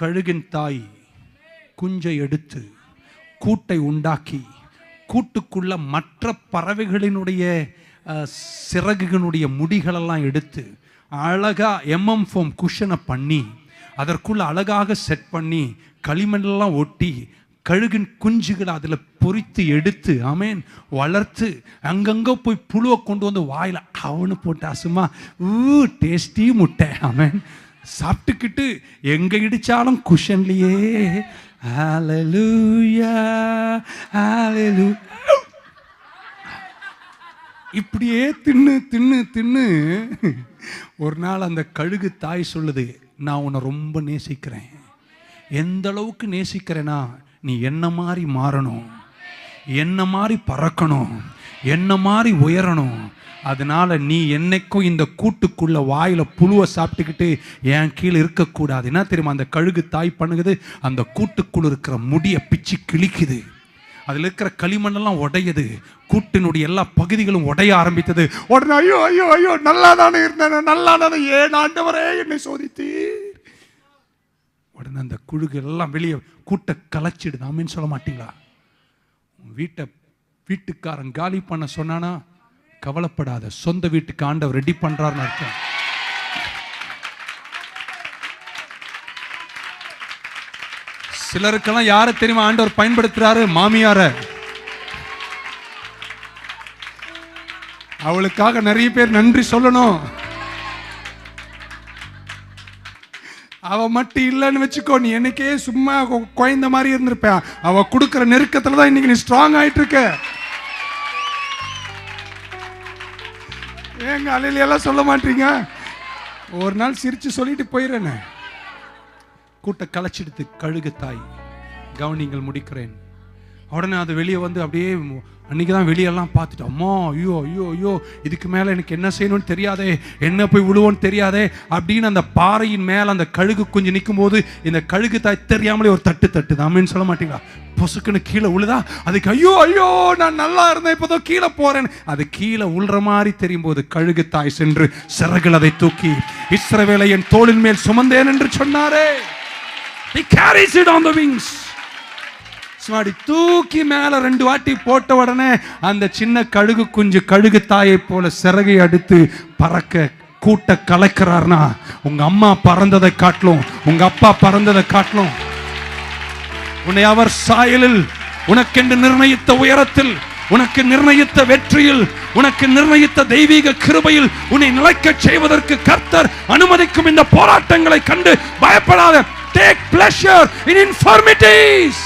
கழுகின் தாய் குஞ்சை எடுத்து கூட்டை உண்டாக்கி கூட்டுக்குள்ள மற்ற பறவைகளினுடைய சிறகுகளுடைய முடிகளெல்லாம் எடுத்து அழகாக எம்எம் ஃபோம் குஷனை பண்ணி அதற்குள்ள அழகாக செட் பண்ணி களிமண்ணெல்லாம் ஒட்டி கழுகின் குஞ்சுகளை அதில் பொறித்து எடுத்து ஆமேன் வளர்த்து அங்கங்கே போய் புழுவை கொண்டு வந்து வாயில் அவனு போட்டு அசுமா ஊ டேஸ்டி முட்டை ஆமேன். சாப்பிட்டுக்கிட்டு எங்க இடிச்சாலும் குஷன்லையே. ஹalleluya ஆலலு இப்படியே தின்னு தின்னு தின்னு. ஒரு நாள் அந்த கழுகு தாய் சொல்லுது நான் உன்னை ரொம்ப நேசிக்கிறேன். எந்த அளவுக்கு நேசிக்கிறேன்னா நீ என்ன மாதிரி மாறணும்? என்ன மாதிரி பறக்கணும்? என்ன மாதிரி உயரணும்? அதனால நீ என்னைக்கும் இந்த கூட்டுக்குள்ள வாயில புழுவை சாப்பிட்டுக்கிட்டு என் கீழே இருக்கக்கூடாது. என்ன தெரியுமா? அந்த கழுகு தாய் பண்ணுகுது அந்த கூட்டுக்குள்ள இருக்கிற முடியை பிச்சு கிழிக்குது. அதில் இருக்கிற களிமண்ணெல்லாம் உடையுது. கூட்டினுடைய எல்லா பகுதிகளும் உடைய ஆரம்பித்தது. உடனே ஐயோ ஐயோ ஐயோ நல்லா தானே இருந்தேன் நல்லா தானே ஏன் ஆண்டவரே என்னை சோதித்தீர் உடனே அந்த குழுகு எல்லாம் வெளியே கூட்டை கலைச்சிடுது. ஆமீன்னு சொல்ல மாட்டீங்களா? உன் வீட்டை வீட்டுக்காரன் காலி பண்ண சொன்னானா? கவலைப்படாத. சொந்த வீட்டுக்கு ஆண்டவர் ரெடி பண்றாருன்னு அர்த்தம். சிலருக்கெல்லாம் யாரை தெரியுமா? ஆண்டவர் பயன்படுத்துறாரு? மாமியார. அவளுக்காக நிறைய பேர் நன்றி சொல்லணும். அவ மட்டும் இல்லைன்னு வச்சுக்கோ. நீ என்னைக்கே சும்மா குழந்த மாதிரி இருந்திருப்பேன் அவ கொடுக்குற நெருக்கத்துல தான் இன்னைக்கு நீ ஸ்ட்ராங் ஆயிட்டு இருக்க ஏங்க அலையிலாம் சொல்ல மாட்டீங்க? ஒரு நாள் சிரிச்சு சொல்லிட்டு போயிடுறேனே. கூட்ட கலைச்சிடுத்து கழுகு தாய் கவனிங்கள் முடிக்கிறேன். உடனே அது வெளியே வந்து அப்படியே அன்றைக்கி அன்னைக்கு தான் வெளியெல்லாம் பார்த்துட்டு அம்மா ஐயோ ஐயோ ஐயோ இதுக்கு மேலே எனக்கு என்ன செய்யணும்னு தெரியாதே என்ன போய் விழுவோன்னு தெரியாதே அப்படின்னு அந்த பாறையின் மேலே அந்த கழுகு குஞ்சு நிற்கும் போது இந்த கழுகு தாய் தெரியாமலே ஒரு தட்டு தட்டுது. அம்மன்னு சொல்ல மாட்டீங்களா? பொசுக்குன்னு கீழே உழுதா அதுக்கு ஐயோ ஐயோ நான் நல்லா இருந்தேன் இப்போதோ கீழே போறேன் அது கீழே உள்ற மாதிரி தெரியும் போது கழுகு தாய் சென்று சிறகுகள் அதை தூக்கி இஸ்ரவேலை என் தோளின் மேல் சுமந்தேன் என்று சொன்னாரே. He carries it on the wings. சும்மாடி தூக்கி மேல ரெண்டு வாட்டி போட்ட உடனே அந்த சின்ன கழுகு குஞ்சு கழுகு தாயை போல சிறகை அடித்து பறக்க கூட்ட கலக்கிறார்னா உங்க அம்மா பறந்ததை காட்டலும் உங்க அப்பா பறந்ததை காட்டலும் உன்னை அவர் சாயலில் உனக்கென்று நிர்ணயித்த உயரத்தில் உனக்கு நிர்ணயித்த வெற்றியில் உனக்கு நிர்ணயித்த தெய்வீக கிருபையில் உன்னை நிலைக்கச் செய்வதற்கு கர்த்தர் அனுமதிக்கும் இந்த போராட்டங்களை கண்டு பயப்படாத. டேக் பிளஷர் இன் இன்ஃபார்மிட்டிஸ்